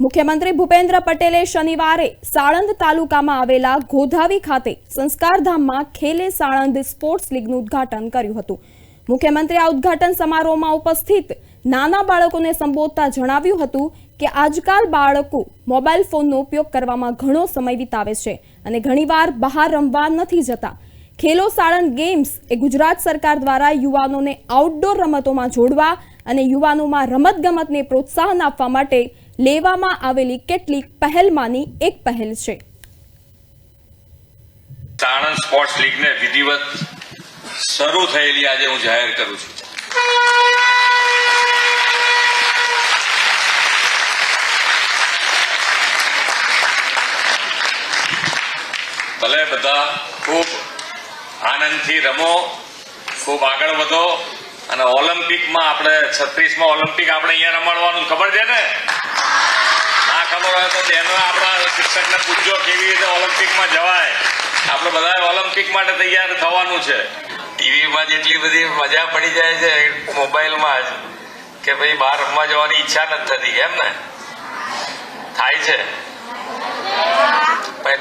મુખ્યમંત્રી ભૂપેન્દ્ર પટેલે શનિવારે સાણંદ તાલુકામાં આવેલા ગોધાવી ખાતે સંસ્કારધામમાં ખેલે સાણંદ સ્પોર્ટ્સ લીગનું ઉદ્ઘાટન કર્યું હતું. મુખ્યમંત્રી આ ઉદ્ઘાટન સમારોહમાં ઉપસ્થિત નાના બાળકોને સંબોધતા જણાવ્યું હતું કે આજકાલ બાળકો મોબાઈલ ફોનનો ઉપયોગ કરવામાં ઘણો સમય વિતાવે છે અને ઘણીવાર બહાર રમવા નથી જતા. ખેલો સાણંદ ગેમ્સ એ ગુજરાત સરકાર દ્વારા યુવાનોને આઉટડોર રમતોમાં જોડવા અને યુવાનોમાં રમતગમતને પ્રોત્સાહન આપવા માટે લેવામાં આવેલી કેટલીક પહેલમાંની એક પહેલ છે. સાણંદ સ્પોર્ટ્સ લીગને વિધિવત શરૂ થયેલી આજે હું જાહેર કરું છું. ભલે બધા ખૂબ આનંદથી રમો, ખૂબ આગળ વધો અને ઓલિમ્પિકમાં આપણે છત્રીસમાં ઓલિમ્પિક આપણે અહીંયા રમાડવાનું, ખબર છે ને? ના ખબર હોય તો તેનો આપણા શિક્ષકને પૂછજો કેવી રીતે ઓલિમ્પિકમાં જવાય. આપણે બધા ઓલિમ્પિક માટે તૈયાર થવાનું છે. ટીવીમાં જેટલી બધી મજા પડી જાય છે મોબાઈલમાં જ. કે ભાઈ બહાર રમવા જવાની ઈચ્છા નથી થતી, એમ ને? થાય છે.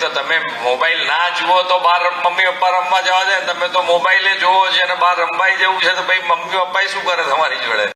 તો તમે મોબાઈલ ના જુઓ તો બહાર મમ્મી પપ્પા રમવા જવા દે તમે તો મોબાઈલે જુઓ છે અને બહાર રમવાઈ જવું છે તો ભાઈ મમ્મી પપ્પા શું કરે તમારી જોડે?